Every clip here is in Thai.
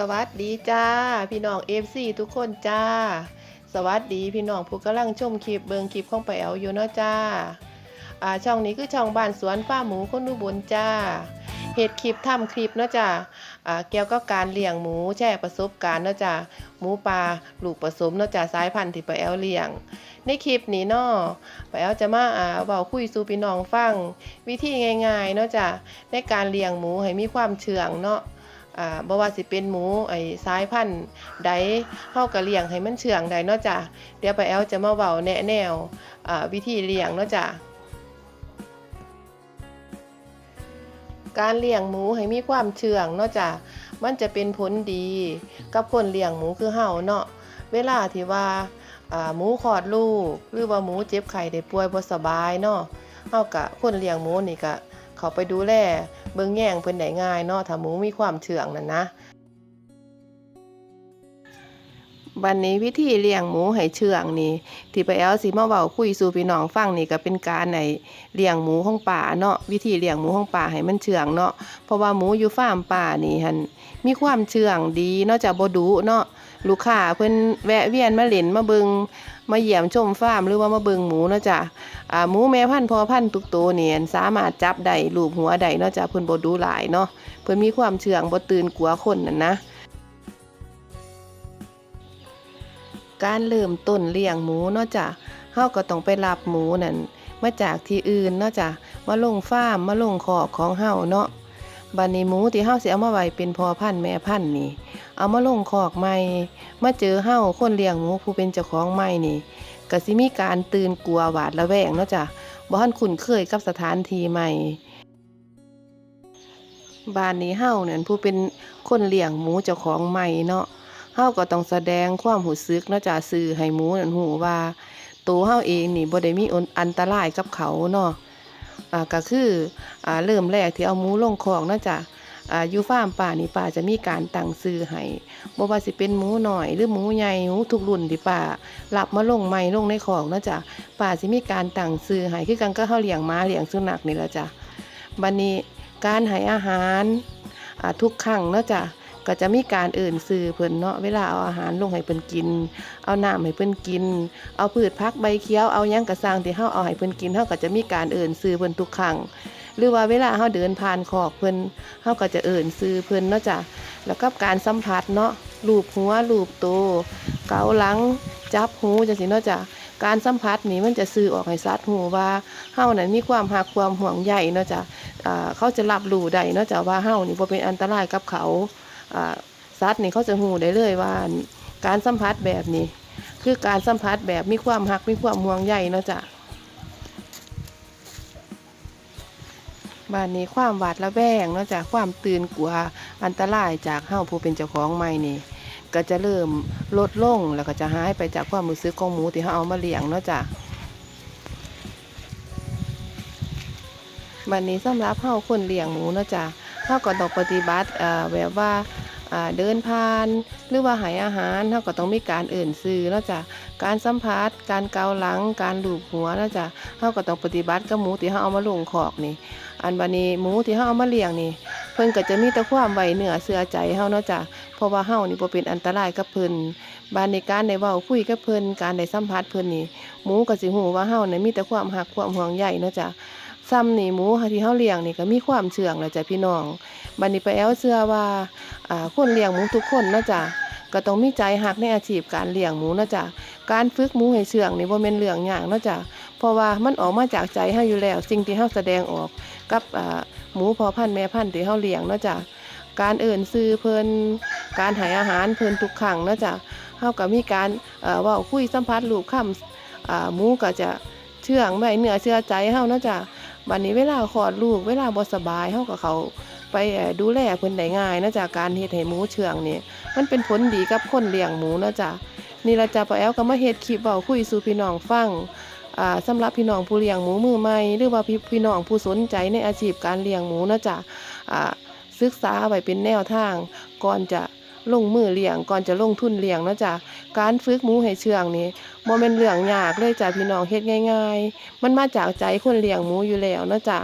สวัสดีจ้า พี่น้องเอฟซีทุกคนจ้า สวัสดีพี่น้องผู้กำลังชมคลิปเบิงคลิปของไปเอาอยู่เนาะจ้าอ่าช่องนี้คือช่องบ้านสวนฟ้าหมูคนอุบลจ้าเฮ็ดคลิปทำคลิปเนาะจ้าอ่าเกี่ยวกับการเลี้ยงหมูแชร์ประสบการณ์เนาะจ้าหมูปลาลูกผสมเนาะจ้าสายพันธุ์ที่ไปเอาเลี้ยง ในคลิปนี้เนาะไปเอาจะมาอ่าเว้าคุยสู่พี่น้องฟัง วิธีง่ายๆเนาะจ้าในการเลี้ยงหมูให้มีความเชื่องเนาะ อ่าบ่ว่าสิเป็นหมูไอ้สายพันธุ์ใดเฮาก็เลี้ยงให้มันเชื่องได้เนาะจ้ะเดี๋ยวไปแอลจะมาเว้าแนะแนวอ่าวิธีเลี้ยงเนาะจ้ะการเลี้ยงหมูให้มีความเชื่องเนาะจ้ะมันจะเป็นผลดีกับคนเลี้ยงหมูคือเฮาเนาะเวลาที่ว่าอ่าหมูคลอดลูก หรือว่าหมูเจ็บไข้ได้ป่วยบ่สบายเนาะเฮาก็คนเลี้ยงหมูนี่ก็ เขาไปดูแลเบิ่งแย่งเพิ่นได้ง่ายเนาะถ้าหมูมีความเชื่องนั่นนะ บันนี้วิธีเลี้ยงหมูให้เชื่องนี่ ที่ไปแอลสิมาเว้าคุยสู่พี่น้องฟังนี่ก็เป็นการในเลี้ยงหมูของป่าเนาะวิธีเลี้ยงหมูของป่าให้มันเชื่องเนาะเพราะว่าหมูอยู่ฟาร์มป่านี่หันมีความเชื่องดีนาะจากบดุเนาะลูกค้าเพิ่นแวะเวียนมาเล่นมาเบิงมาเยี่ยมชมฟาร์มหรือว่ามาเบิงหมูเนาะจ้ะหมูแม่พันธุ์พอพันธุ์ทุกตัวเนี่ยสามารถจับได้ลูบหัวได้เนาะจ้ะเพิ่นบดูหลายเนาะเพิ่นมีความเชื่องบ่ตื่นกลัวคนนั่นนะ การเริ่มต้นเลี้ยงหมูเนาะจ้ะเฮาก็ต้องไปรับหมูนั่นมาจากที่อื่นเนาะจ้ะมาลงฟาร์มมาลงคอกของเฮาเนาะบัดนี้หมูที่เฮาสิเอามาไว้เป็นพอพันธุ์แม่พันธุ์นี่ เอามาลงคอกใหม่ มาเจอเฮาคนเลี้ยงหมูผู้เป็นเจ้าของใหม่นี่ก็สิมีการตื่นกลัวหวาดระแวงเนาะจ้ะบ่ทันคุ้นเคยกับสถานที่ใหม่บ้านนี้เฮาเนี่ยผู้เป็นคนเลี้ยงหมูเจ้าของใหม่เนาะ เฮาก็ต้องแสดงความรู้สึกเนาะจ้ะสื่อให้หมูนั่นฮู้ว่าตัวเฮาเองนี่บ่ได้มีอันตรายกับเขาเนาะอ่าก็คืออ่าเริ่มแรกที่เอาหมูลงคลอกเนาะจ้ะอ่าอยู่ฟาร์มป่านี่ป่าจะมีการตั้งชื่อให้บ่ว่าสิเป็นหมูหน้อยหรือหมูใหญ่หมูทุกรุ่นที่ป่ารับมาลงใหม่ลงในของเนาะจ้ะป่าสิมีการตั้งซื้อให้คือกันก็เฮาเลี้ยงม้าเลี้ยงสุนัขนี่ละจ้ะบัดนี้การให้อาหารทุกครั้งเนาะจ้ะ ก็จะมีการเอื่นซื้อเพิ่นเนาะเวลาเอาอาหารลงให้เพิ่นกิน เอาน้ำให้เพิ่นกิน เอาพืชผักใบเขียวเอายังกระสร้างที่เฮาเอาให้เพิ่นกินเฮาก็จะมีการเอื่นซื้อเพิ่นทุกครั้งหรือว่าเวลาเฮาเดินผ่านขอกเพิ่นเฮาก็จะเอื่นซื้อเพิ่นเนาะจ้ะแล้วก็การสัมผัสเนาะลูบหัวลูบโตวเกาหลังจับหูจังซี่เนาะจ้ะการสัมผัสนี่มันจะสื่อออกให้สัตว์หูว่าเฮานั้นมีความหักความห่วงใยเนาะจ้ะเขาจะรับรู้ได้เนาะจ้ะว่าเฮานี่บ่เป็นอันตรายกับเขา สัตว์นี่เขาจะหูได้เลยว่าการสัมผัสแบบนี้ คือการสัมผัสแบบมีความหักมีความห่วงใยเนาะจ้ะบ้านนี้ความหวาดระแวงเนาะจ้ะความตื่นกลัวอันตรายจากเฮาผู้เป็นเจ้าของใหม่นี่ ก็จะเริ่มลดลงแล้วก็จะหายไปจากความรู้สึกของหมูที่เขาเอามาเลี้ยงเนาะจ้ะบัดนี้สำหรับเฮาคนเลี้ยงหมูเนาะจ้ะ เฮาก็ต้องปฏิบัติเอ่อแบบว่าเดินผ่านหรือว่าหายอาหารเฮาก็ต้องมีการเอื่นซื้อเนาะจ้ะการสัมผัสการเกาหลัง การลูบหัวเนาะจ้ะเฮาก็ต้องปฏิบัติกับหมูที่เฮาเอามาลงคอกนี่ อันบัดนี้หมูที่เฮาเอามาเลี้ยงนี่ เพิ่นก็จะมีแต่ความไว้เนื้อเชื่อใจเฮาเนาะจ้ะเพราะว่าเฮานี่บ่เป็นอันตรายกับเพิ่นบานในการได้เว้าคุยกับเพิ่นการได้สัมผัสเพิ่นนี่หมูก็สิฮู้ว่าเฮานี่มีแต่ความรักความห่วงใยเนาะจ้ะ ซ้ำนี่หมูที่เฮาเลี้ยงนี่ก็มีความเชื่องแหละจ้ะพี่น้องบัดนี้ไปแอวเชื่อว่าอ่าคนเลี้ยงหมูทุกคนนะจ้ะก็ต้องมีใจรักในอาชีพการเลี้ยงหมูนะจ้ะการฝึกหมูให้เชื่องนี่บ่แม่นเรื่องยากนะจ้ะเพราะว่ามันออกมาจากใจเฮาอยู่แล้ว สิ่งที่เฮาแสดงออกกับอ่าหมูพอพันธุ์แม่พันธุ์ที่เฮาเลี้ยงนะจ้ะการเอื่นซื้อเพิ่นการให้อาหารเพิ่นทุกครั้งนะจ้ะเฮาก็มีการเอ่อว้าคุยสัมภาษณ์ลูกค้ำอ่าหมูก็จะเชื่องไว้เนื้อเชื่อใจเฮานะจ้ะ บัดนี้เวลาคลอดลูกเวลาบ่สบายเฮาก็เขาไปดูแลเพิ่นได้ง่ายนะจ้ะการเฮ็ดให้หมูเชื่องนี่มันเป็นผลดีกับคนเลี้ยงหมูนะจ้ะนี่ละจ้ะป้าแอลก็มาเฮ็ดคลิปเว้าคุยสู่พี่น้องฟังอ่าสำหรับพี่น้องผู้เลี้ยงหมูมือใหม่หรือว่าพี่พี่น้องผู้สนใจในอาชีพการเลี้ยงหมูนะจ้ะอ่าศึกษาไว้เป็นแนวทางก่อนจะ ลงมือเลี้ยงก่อนจะลงทุนเลี้ยงเนาะจ้ะการฝึกหมูให้เชื่องนี่บ่แม่นเรื่องยากเลยจ้ะพี่น้องเฮ็ดง่าย ๆ มันมาจากใจคนเลี้ยงหมูอยู่แล้วเนาะจ้ะ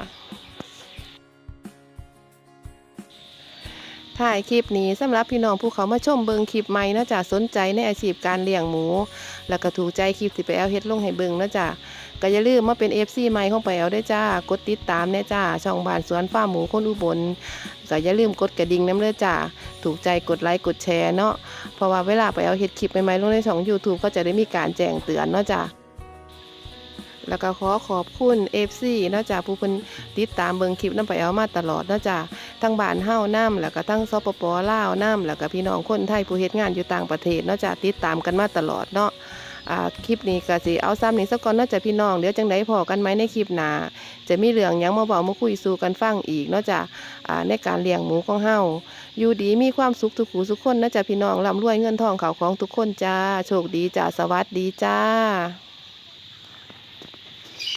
ถ่ายคลิปนี้สำหรับพี่น้องผู้เขามาชมเบิงคลิปใหม่นะจ้ะสนใจในอาชีพการเลี้ยงหมู แล้วก็ถูกใจคลิปที่ไปเอาเฮ็ดลงให้เบิงนะจ้ะ ก็อย่าลืมมาเป็น FC ใหม่ของไปเอาด้จ้ากดติดตามแน่จ้า ช่องบ้านสวนฟาหมูคนอุบลก็อย่าลืมกดกระดิ่งน้ำเด้อจ้าถูกใจกดไลค์กดแชร์เนาะเพราะว่าเวลาไปเอาเฮ็ดคลิปใหม่ๆลงในช่อง YouTube ก็จะได้มีการแจ้งเตือนเนาะจ้าแล้วก็ขอขอบคุณ FC เนาะจ้ะผู้เพิ่นติดตามเบิ่งคลิปน้ำไปเอามาตลอดเนาะจ้ะทั้งบ้านเฮานํแล้วก็ทั้งสปปลาวนํแล้วก็พี่น้องคนไทยผู้เฮ็ดงานอยู่ต่างประเทศเนาะจ้ะติดตามกันมาตลอดเนาะ อ่าคลิปนี้ก็สิเอาซ้ำนี้สัก่อนเนาะจ้ะพี่น้องเดี๋ยวจังไดพอกันไหมในคลิปหน้าจะมีเรื่องหยังมาบอกมาคุยสู่กันฟังอีกเนาะจ้ะอ่าในการเลี้ยงหมูของเฮาอยู่ดีมีความสุขทุกหูทุกคนเนาะจ้ะพี่น้องร่ำรวยเงินทองเขาของทุกคนจ้าโชคดีจ้าสวัสดีจ้า